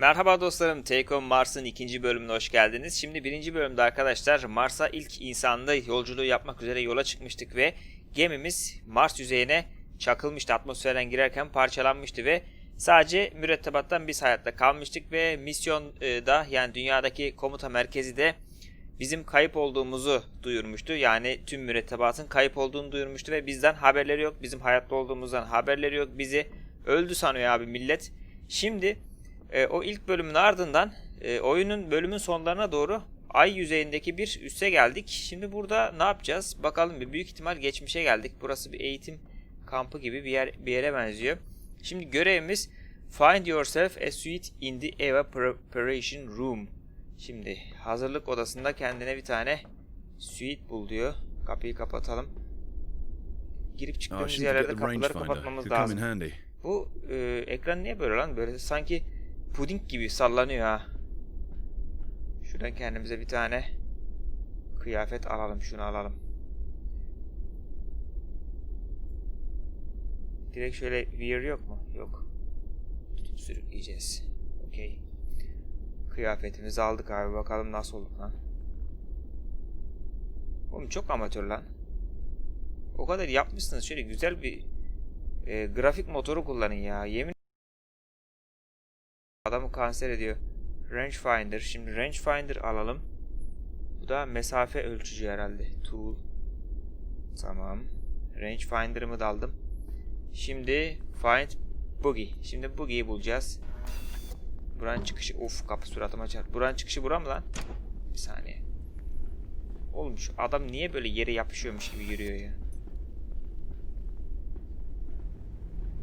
Merhaba dostlarım, Take On Mars'ın ikinci bölümüne hoş geldiniz. Şimdi birinci bölümde arkadaşlar Mars'a ilk insanlı yolculuğu yapmak üzere yola çıkmıştık ve gemimiz Mars yüzeyine çakılmıştı. Atmosferden girerken parçalanmıştı ve sadece mürettebattan biz hayatta kalmıştık ve misyon e, yani dünyadaki komuta merkezi de bizim kayıp olduğumuzu duyurmuştu. Yani tüm mürettebatın kayıp olduğunu duyurmuştu ve bizden haberleri yok. Bizim hayatta olduğumuzdan haberleri yok. Bizi öldü sanıyor abi millet. Şimdi e, o ilk bölümün ardından e, oyunun bölümün sonlarına doğru ay yüzeyindeki bir üsse geldik. Şimdi burada ne yapacağız? Bakalım bir büyük ihtimal geçmişe geldik. Burası bir eğitim kampı gibi bir yer bir yere benziyor. Şimdi görevimiz Find yourself a suite in the evaporation room. Şimdi hazırlık odasında kendine bir tane suite bul diyor. Kapıyı kapatalım. Girip çıktığımız yerlerde kapıları kapatmamız lazım. Bu e, ekran niye böyle lan? Böyle sanki puding gibi sallanıyor ha. Şuradan kendimize bir tane kıyafet alalım. Şunu alalım. Direkt şöyle wear yok mu? Yok. Tutup sürükleyeceğiz. Okey. Kıyafetimizi aldık abi. Bakalım nasıl olduk lan. Oğlum çok amatör lan. O kadar yapmışsınız. Şöyle güzel bir e, grafik motoru kullanın ya. Yemin adamı kanser ediyor. Rangefinder. Şimdi rangefinder alalım. Bu da mesafe ölçücü herhalde. Tool. Tamam. Rangefinder'ımı da aldım. Şimdi find boogie. Şimdi boogie'yi bulacağız. Buranın çıkışı. Of kapı suratıma çarp. Buranın çıkışı bura mı lan? Bir saniye. Oğlum şu adam niye böyle yere yapışıyormuş gibi yürüyor ya?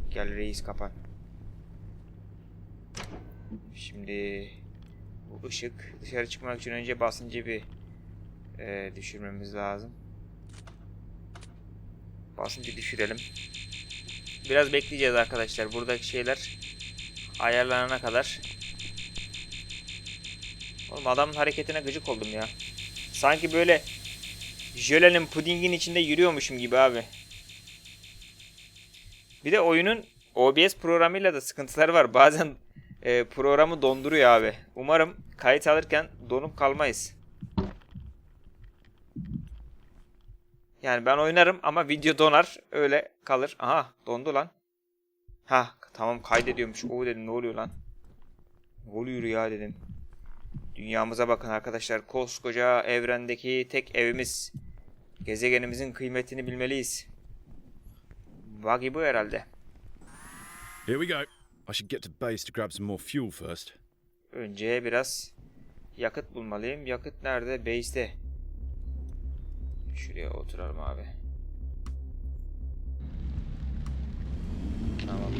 Gel reis kapan. Şimdi bu ışık dışarı çıkmak için önce basıncı bir e, düşürmemiz lazım. Basıncı düşürelim. Biraz bekleyeceğiz arkadaşlar. Buradaki şeyler ayarlanana kadar. Oğlum adamın hareketine gıcık oldum ya. Sanki böyle jölenin pudingin içinde yürüyormuşum gibi abi. Bir de oyunun OBS programıyla da sıkıntıları var. Bazen e, programı donduruyor abi. Umarım kayıt alırken donup kalmayız. Yani ben oynarım ama video donar. Öyle kalır. Aha dondu lan. Ha tamam kaydediyormuş. O dedim ne oluyor lan? Ne oluyor ya dedim. Dünyamıza bakın arkadaşlar. Koskoca evrendeki tek evimiz. Gezegenimizin kıymetini bilmeliyiz. Buggy bu herhalde. Here we go. I should get to base to grab some more fuel first. Önce biraz yakıt bulmalıyım. Yakıt nerede? Base'te. Şuraya oturalım abi. Tamam.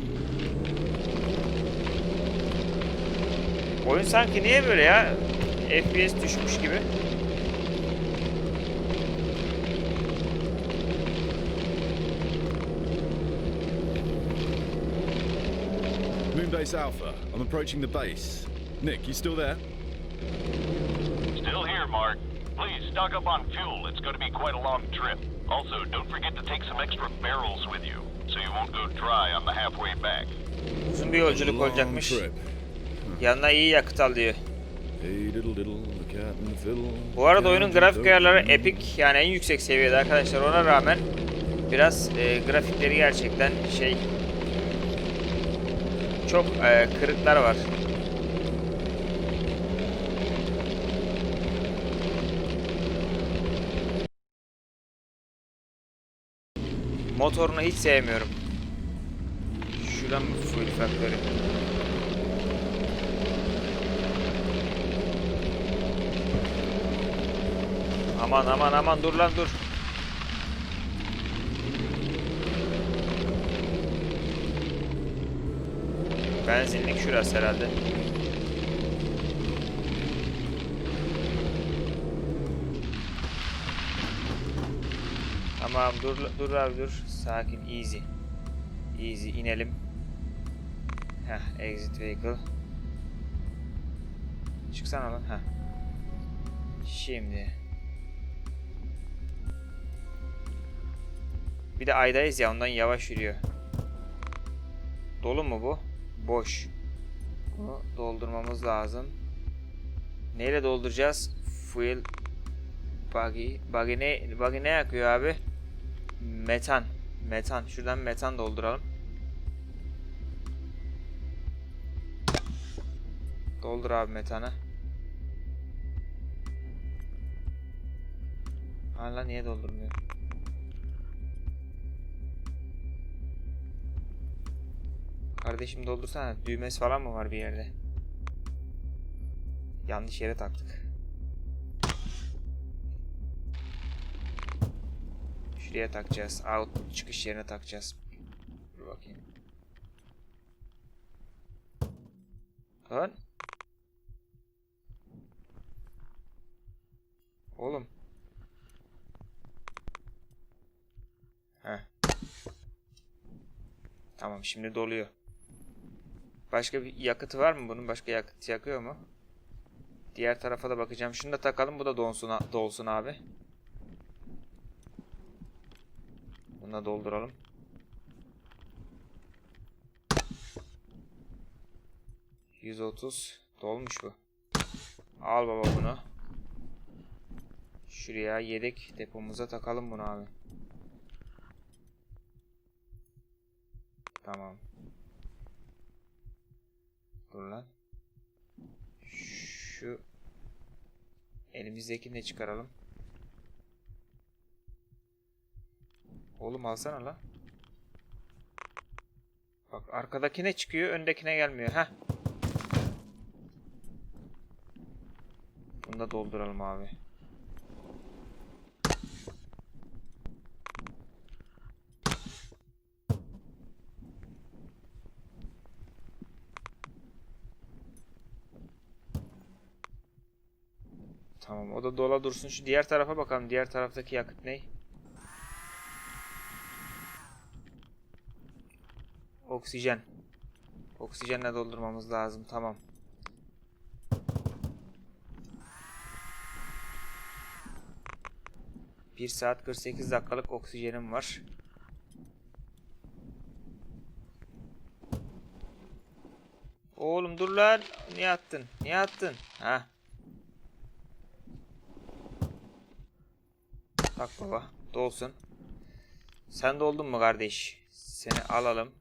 Oyun sanki niye böyle ya? FPS düşmüş gibi. Moonbase Alpha. I'm approaching the base. Nick, you still there? Still here, Mark. Please stock up on fuel. It's going to be quite a long trip. Also, don't forget to take some extra barrels with you, so you won't go dry on the halfway back. Uzun bir yolculuk Long olacakmış. trip. Yanına iyi yakıt al diyor. Hey diddle diddle, the cat and the fiddle. Bu arada oyunun grafik ayarları epic yani en yüksek seviyede arkadaşlar ona rağmen biraz e, grafikleri gerçekten şey çok e, kırıklar var. Motorunu hiç sevmiyorum. Şuradan mı fuel factory? Aman aman aman dur lan dur. Benzinlik şurası herhalde. Tamam dur dur abi dur. Sakin easy. Easy inelim. Heh exit vehicle. Çıksana lan. Heh. Şimdi. Bir de aydayız ya ondan yavaş yürüyor. Dolu mu bu? Boş. Bunu doldurmamız lazım. Neyle dolduracağız? Fuel buggy. Buggy ne, buggy ne yakıyor abi? Metan. Metan. Şuradan metan dolduralım. Doldur abi metanı. Hala niye doldurmuyor? Kardeşim doldursana. Düğmesi falan mı var bir yerde? Yanlış yere taktık. Şuraya takacağız. Out çıkış yerine takacağız. Dur bakayım. Lan. Oğlum. Heh. Tamam şimdi doluyor. Başka bir yakıtı var mı bunun? Başka yakıt yakıyor mu? Diğer tarafa da bakacağım. Şunu da takalım. Bu da donsun, dolsun abi. Bunu da dolduralım. ...130... ...dolmuş bu. Al baba bunu. Şuraya yedek depomuza takalım bunu abi. Tamam. Dur lan. Şu elimizdekini de çıkaralım. Oğlum alsana lan. Bak arkadakine çıkıyor, öndekine gelmiyor. Heh. Bunu da dolduralım abi. Tamam o da dola dursun. Şu diğer tarafa bakalım. Diğer taraftaki yakıt ne? Oksijen. Oksijenle doldurmamız lazım. Tamam. Bir saat 48 dakikalık oksijenim var. Oğlum dur lan. Niye attın? Niye attın? Ha. Bak baba. Dolsun. Sen doldun mu kardeş? Seni alalım.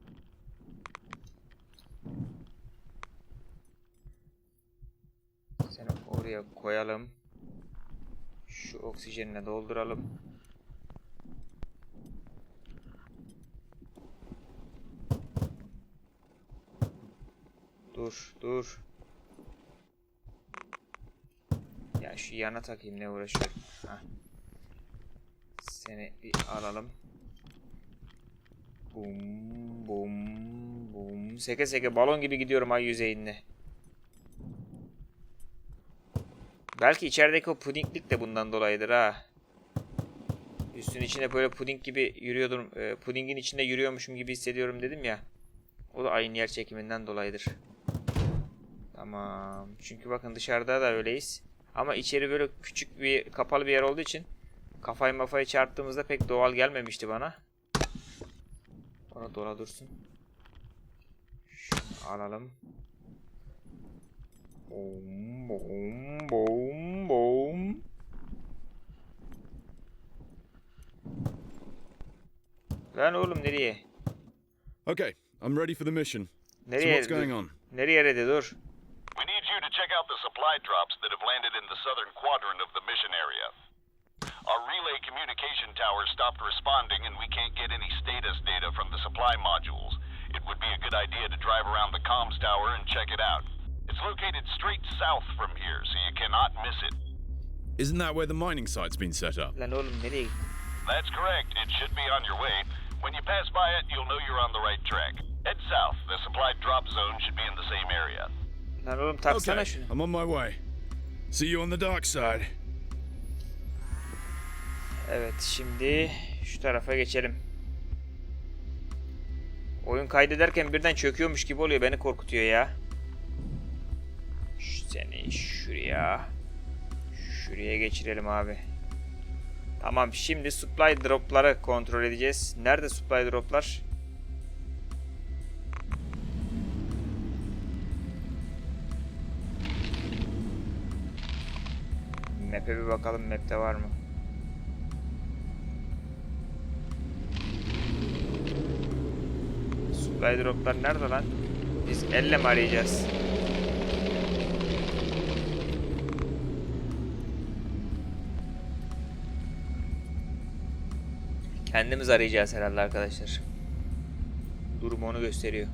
Seni oraya koyalım. Şu oksijenle dolduralım. Dur, dur. Ya şu yana takayım ne uğraşıyorum. Heh. Seni bir alalım. Bum bum bum. Seke seke balon gibi gidiyorum ay yüzeyinde. Belki içerideki o pudinglik de bundan dolayıdır ha. Üstün içinde böyle puding gibi yürüyordum. e, pudingin içinde yürüyormuşum gibi hissediyorum dedim ya. O da aynı yer çekiminden dolayıdır. Tamam. Çünkü bakın dışarıda da öyleyiz. Ama içeri böyle küçük bir kapalı bir yer olduğu için kafayı mafayı çarptığımızda pek doğal gelmemişti bana. Ona dola dursun. Şunu alalım. Bom bom bom bom. Lan oğlum nereye? Okay, I'm ready for the mission. So Nereye? what's going on? Nereye ready dur. We need you to check out the supply drops that have landed in the southern quadrant of the mission area. Our relay communication tower stopped responding and we can't get any status data from the supply modules. It would be a good idea to drive around the comms tower and check it out. It's located straight south from here, so you cannot miss it. Isn't that where the mining site's been set up? Lan oğlum nereye? That's correct. It should be on your way. When you pass by it, you'll know you're on the right track. Head south. The supply drop zone should be in the same area. Lan oğlum taksana Okay. I'm on my way. See you on the dark side. Evet şimdi şu tarafa geçelim. Oyun kaydederken birden çöküyormuş gibi oluyor. Beni korkutuyor ya. Seni şuraya. Şuraya geçirelim abi. Tamam şimdi supply dropları kontrol edeceğiz. Nerede supply droplar? Map'e bir bakalım map'te var mı? Droplar nerede lan? Biz elle mi arayacağız? Kendimiz arayacağız herhalde arkadaşlar. Durum onu gösteriyor.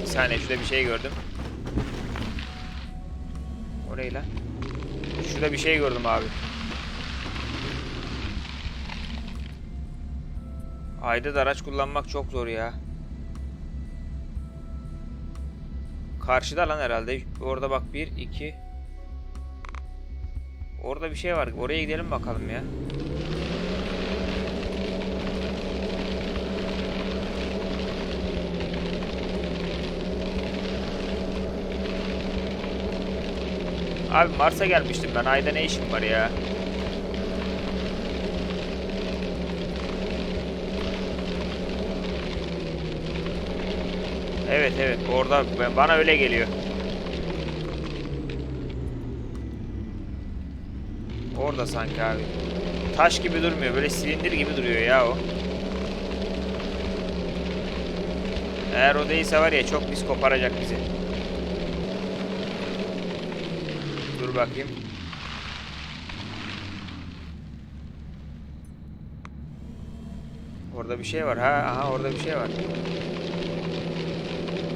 Bir saniye şurada bir şey gördüm. Orayı lan. Şurada bir şey gördüm abi. Ayda da araç kullanmak çok zor ya. Karşıda lan herhalde. Orada bak bir, iki. Orada bir şey var. Oraya gidelim bakalım ya. Abi Mars'a gelmiştim ben. Ayda ne işim var ya? Evet evet orada bana öyle geliyor. Orada sanki abi. Taş gibi durmuyor. Böyle silindir gibi duruyor ya o. Eğer o değilse var ya çok pis koparacak bizi. Dur bakayım. Orada bir şey var. Ha, aha orada bir şey var.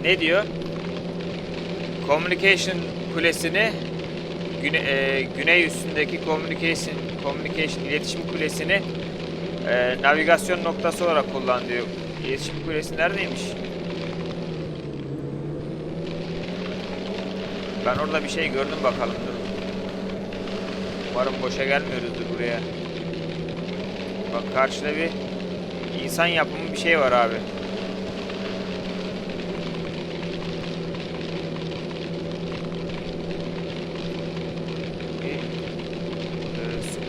Ne diyor? Communication kulesini güne, e, güney üstündeki communication communication iletişim kulesini e, navigasyon noktası olarak kullan diyor. İletişim kulesi neredeymiş? Ben orada bir şey gördüm bakalım dur. Umarım boşa gelmiyoruzdur buraya. Bak karşıda bir insan yapımı bir şey var abi. Bir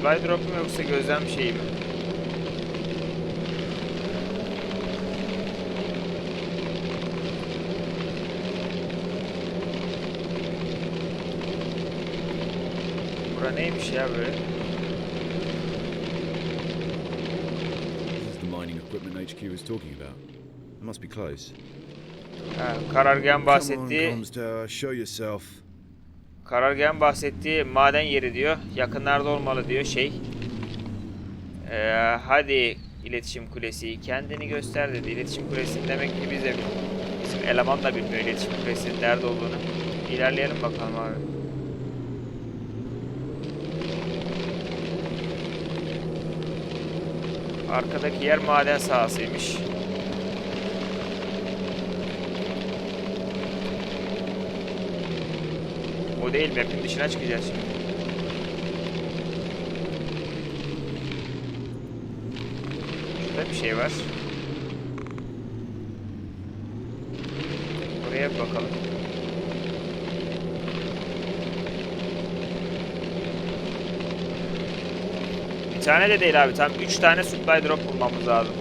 supply drop mu yoksa gözlem şeyi mi? Bura neymiş ya böyle? This is the mining equipment HQ was talking about. It must be close. Ha, karargahın Come on, tower, show yourself. Karargahın bahsettiği maden yeri diyor. Yakınlarda olmalı diyor şey. Ee, hadi iletişim kulesi kendini göster dedi. İletişim kulesi demek ki bize bizim eleman da bilmiyor iletişim kulesinin nerede olduğunu. İlerleyelim bakalım abi. Arkadaki yer maden sahasıymış. O değil map'in dışına çıkacağız şimdi. Şurada bir şey var. Oraya bir bakalım. Bir tane de değil abi. Tam 3 tane supply drop bulmamız lazım.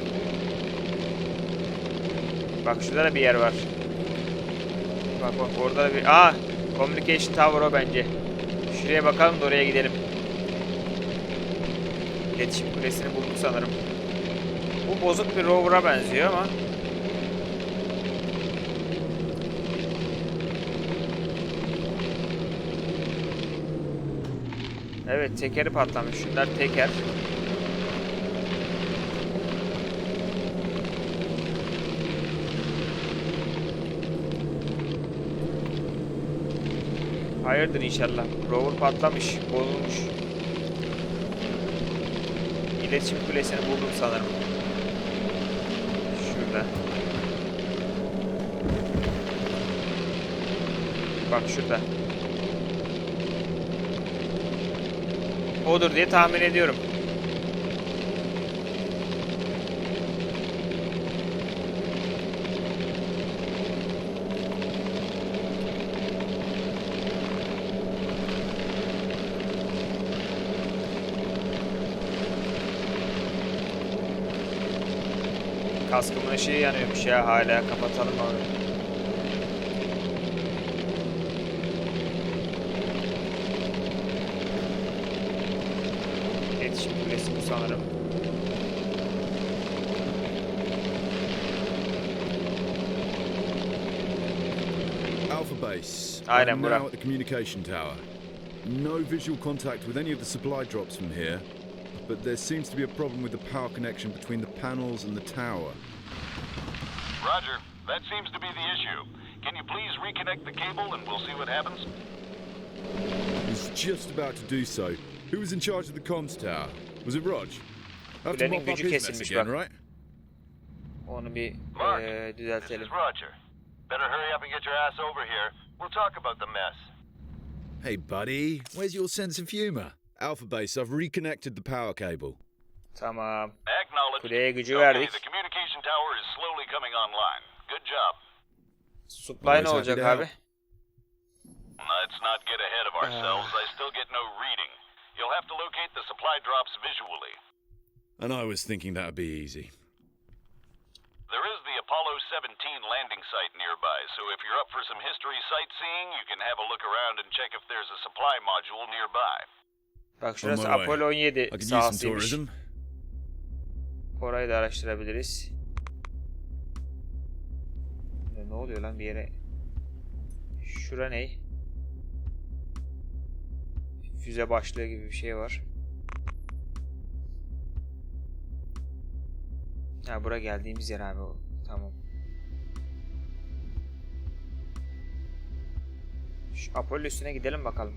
Bak şurada da bir yer var. Bak bak orada da bir... Aa! Communication Tower o bence. Şuraya bakalım da oraya gidelim. İletişim kulesini bulduk sanırım. Bu bozuk bir rover'a benziyor ama. Evet tekeri patlamış. Şunlar teker. Hayırdır inşallah. Rover patlamış, bozulmuş. İletişim kulesini buldum sanırım. Şurada. Bak şurada. Odur diye tahmin ediyorum. kaskımın ışığı yanıyormuş ya hala kapatalım onu. Kulesi bu sanırım. Alpha Base. Aynen bura. Now at the communication tower. No visual contact with any of the supply drops from here but there seems to be a problem with the power connection between the panels and the tower. Roger. That seems to be the issue. Can you please reconnect the cable and we'll see what happens? I was just about to do so. Who was in charge of the comms tower? Was it Rog? I have to Kulenin mop up gücü his mess kesilmiş again, bak. right? Onu bir Mark, eee, This is Roger. Better hurry up and get your ass over here. We'll talk about the mess. Hey, buddy. Where's your sense of humor? Alpha Base, I've reconnected the power cable. Tamam. Acknowledged. Kuleye gücü Okay, verdik. the communication tower is slowly coming online. Good job. Supply ne Always happy olacak to abi? Mm, let's not get ahead of ourselves. I still get no reading. You'll have to locate the supply drops visually. And I was thinking that would be easy. There is the Apollo 17 landing site nearby, so if you're up for some history sightseeing, you can have a look around and check if there's a supply module nearby. Bak şurası. Apollo 17 I could use some sahasıymış. Orayı da araştırabiliriz. Ne- Ne oluyor lan bir yere? Şura ne? Füze başlığı gibi bir şey var. Ha bura geldiğimiz yer abi o. Tamam. Şu Apollo üstüne gidelim bakalım.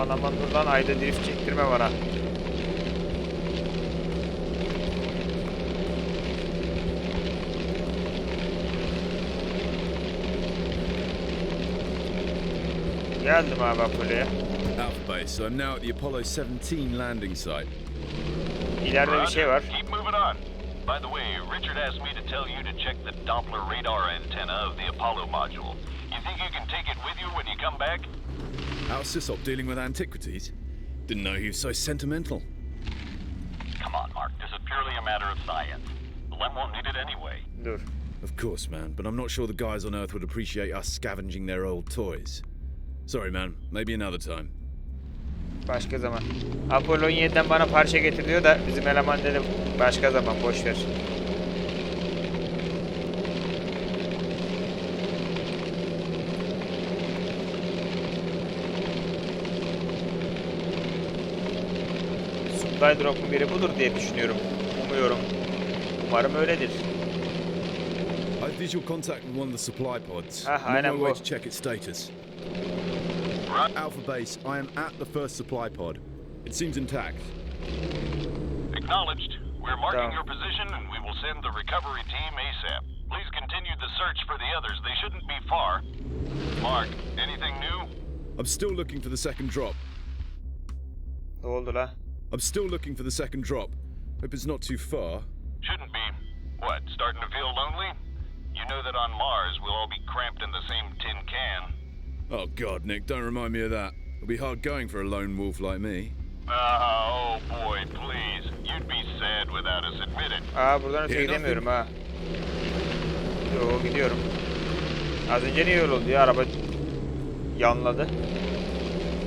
Aman aman dur lan ayda drift çektirme bana. Geldim abi Apollo'ya. Alpha Base, I'm now at the Apollo 17 landing site. İleride bir şey var. Keep moving on. By the way, Richard asked me to tell you to check the Doppler radar antenna of the Apollo module. You think you can take it with you when you come back? How's Sysop dealing with antiquities? Didn't know he was so sentimental. Come on, Mark. This is purely a matter of science. The Lem won't need it anyway. Dur. Of course, man, but I'm not sure the guys on Earth would appreciate us scavenging their old toys. Sorry, man. Maybe another time. Başka zaman. Apollo 17'den bana parça getir diyor da bizim eleman dedi başka zaman boş ver. Supply drop'un biri budur diye düşünüyorum. Umuyorum. Umarım öyledir. I visual contact with one of the supply pods. Ah, aynen my way bu. to check its status. Alpha Base, I am at the first supply pod. It seems intact. Acknowledged. We're marking Down. your position and we will send the recovery team ASAP. Please continue the search for the others. They shouldn't be far. Mark, anything new? I'm still looking for the second drop. Ne oldu la? I'm still looking for the second drop. Hope it's not too far. Shouldn't be. What, starting to feel lonely? You know that on Mars we'll all be cramped in the same tin can. Oh god, Nick, don't remind me of that. It'll be hard going for a lone wolf like me. Ah, oh boy, please. You'd be sad without us, admit it. Aa buradan öte Yeah, gidemiyorum ha. Yo gidiyorum. Az önce niye öyle oldu ya araba yanladı.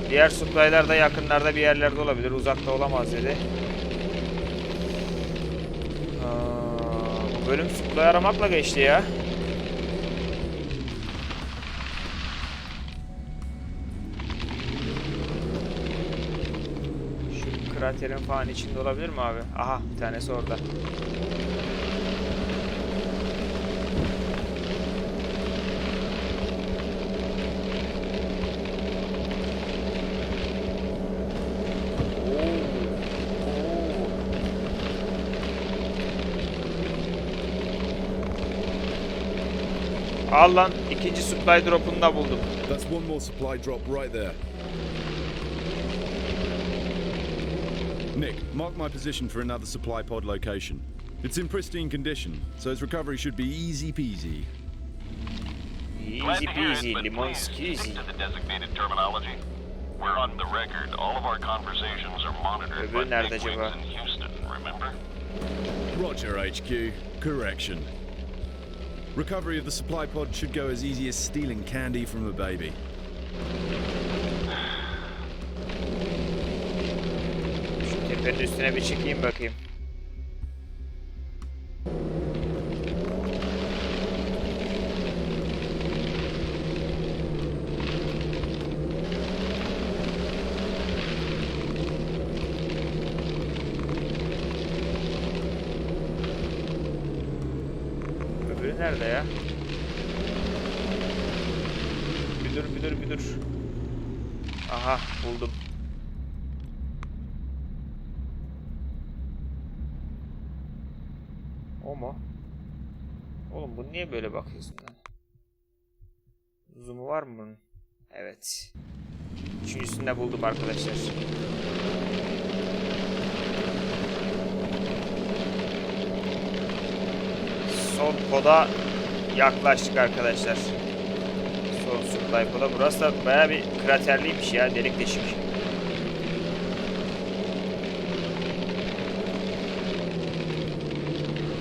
Diğer supply'lar da yakınlarda bir yerlerde olabilir. Uzakta olamaz dedi. Aa, bu bölüm supply aramakla geçti ya. Şu kraterin falan içinde olabilir mi abi? Aha bir tanesi orada. Al lan ikinci supply drop'unu da buldum. That's one more supply drop right there. Nick, mark my position for another supply pod location. It's in pristine condition, so its recovery should be easy peasy. Glad Easy to hear it, peasy, but lemon please squeezy. stick to the designated terminology. We're on the record. All of our conversations are monitored by Öbürü nerede bigwigs acaba? in Houston, remember? Roger, HQ. Correction. Recovery of the supply pod should go as easy as stealing candy from a baby. Üstüne bir bakayım. Niye böyle bakıyorsun lan? Zoom'u var mı bunun? Evet. Üçüncüsünü de buldum arkadaşlar. Son poda yaklaştık arkadaşlar. Son supply poda. Burası da baya bir kraterliymiş ya. Delik deşik.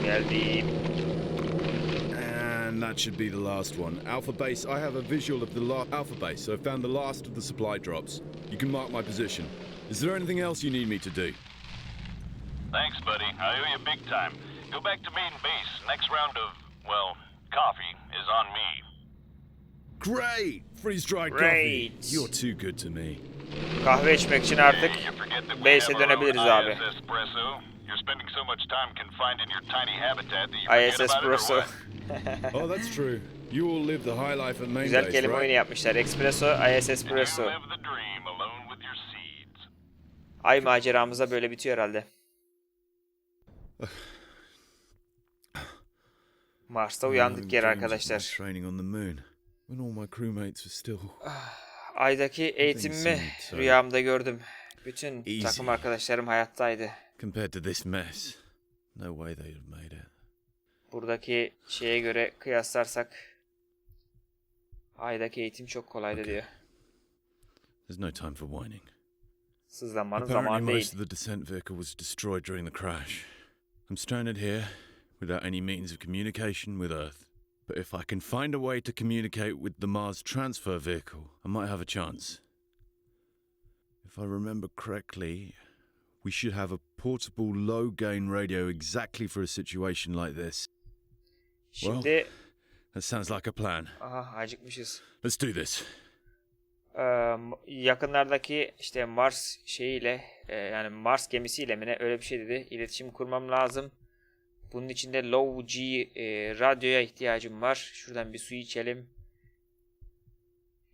Geldim. And that should be the last one. Alpha Base, I have a visual of the last Alpha Base. I found the last of the supply drops. You can mark my position. Is there anything else you need me to do? Thanks, buddy. I owe you big time. Go back to main base. Next round of, well, coffee is on me. Great! Freeze dried coffee. Great. You're too good to me. Kahve içmek için artık Hey, you forget that we base'e have our own dönebiliriz abi. IS Espresso? Oh, that's true. You all live the high life at main Güzel base, kelime oyunu right? yapmışlar. Espresso, IS Espresso. Ay maceramız da böyle bitiyor herhalde. Mars'ta uyandık my arkadaşlar. Aydaki eğitimimi rüyamda gördüm. Bütün takım arkadaşlarım hayattaydı. Compared to this mess, no way they'd have made it. Buradaki şeye göre kıyaslarsak Ay'daki eğitim çok kolaydı diyor. There's no time for whining. Sızlanmanın Apparently, zamanı değil. most of the descent vehicle was destroyed during the crash. I'm stranded here without any means of communication with Earth. But if I can find a way to communicate with the Mars transfer vehicle, I might have a chance. If I remember correctly, we should have a portable low gain radio exactly for a situation like this. Şimdi That sounds like a plan. aha acıkmışız. Let's do this. Ee, yakınlardaki işte Mars şeyiyle e, yani Mars gemisiyle mi ne öyle bir şey dedi. İletişim kurmam lazım. Bunun için de low G e, radyoya ihtiyacım var. Şuradan bir su içelim.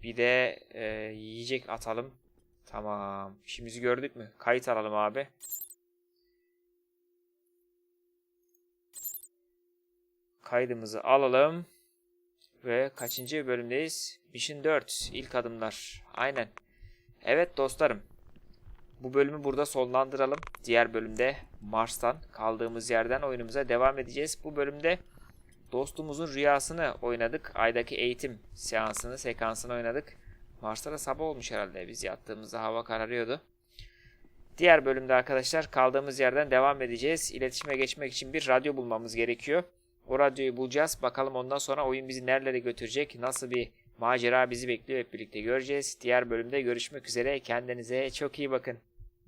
Bir de e, yiyecek atalım. Tamam. İşimizi gördük mü? Kayıt alalım abi. Kaydımızı alalım. Ve kaçıncı bölümdeyiz? Mission 4. İlk adımlar. Aynen. Evet dostlarım. Bu bölümü burada sonlandıralım. Diğer bölümde Mars'tan kaldığımız yerden oyunumuza devam edeceğiz. Bu bölümde dostumuzun rüyasını oynadık. Aydaki eğitim seansını, sekansını oynadık. Mars'ta da sabah olmuş herhalde. Biz yattığımızda hava kararıyordu. Diğer bölümde arkadaşlar kaldığımız yerden devam edeceğiz. İletişime geçmek için bir radyo bulmamız gerekiyor. O radyoyu bulacağız. Bakalım ondan sonra oyun bizi nerelere götürecek? Nasıl bir macera bizi bekliyor hep birlikte göreceğiz. Diğer bölümde görüşmek üzere. Kendinize çok iyi bakın.